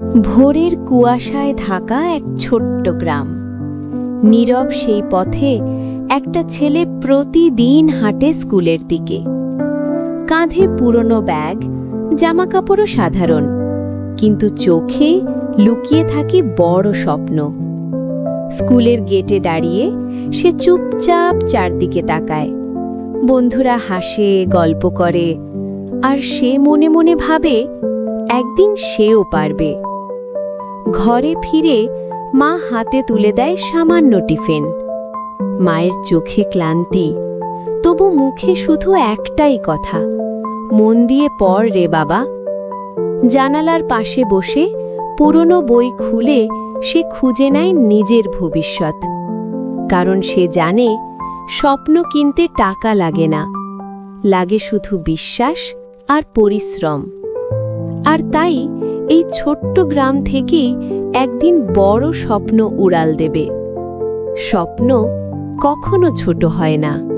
ভোরের কুয়াশায় ঢাকা এক ছোট্ট গ্রাম। নীরব সেই পথে একটা ছেলে প্রতিদিন হাঁটে স্কুলের দিকে। কাঁধে পুরনো ব্যাগ, জামাকাপড়ও সাধারণ, কিন্তু চোখে লুকিয়ে থাকে বড় স্বপ্ন। স্কুলের গেটে দাঁড়িয়ে সে চুপচাপ চারদিকে তাকায়। বন্ধুরা হাসে, গল্প করে, আর সে মনে মনে ভাবে, একদিন সেও পারবে। ঘরে ফিরে মা হাতে তুলে দেয় সামান্য টিফিন। মায়ের চোখে ক্লান্তি, তবু মুখে শুধু একটাই কথা, মন দিয়ে পড় রে বাবা। জানালার পাশে বসে পুরনো বই খুলে সে খুঁজে নেয় নিজের ভবিষ্যৎ। কারণ সে জানে স্বপ্ন কিনতে টাকা লাগে না, লাগে শুধু বিশ্বাস আর পরিশ্রম। আর তাই এই ছোট্ট গ্রাম থেকেই একদিন বড় স্বপ্ন উড়াল দেবে। স্বপ্ন কখনো ছোট হয় না।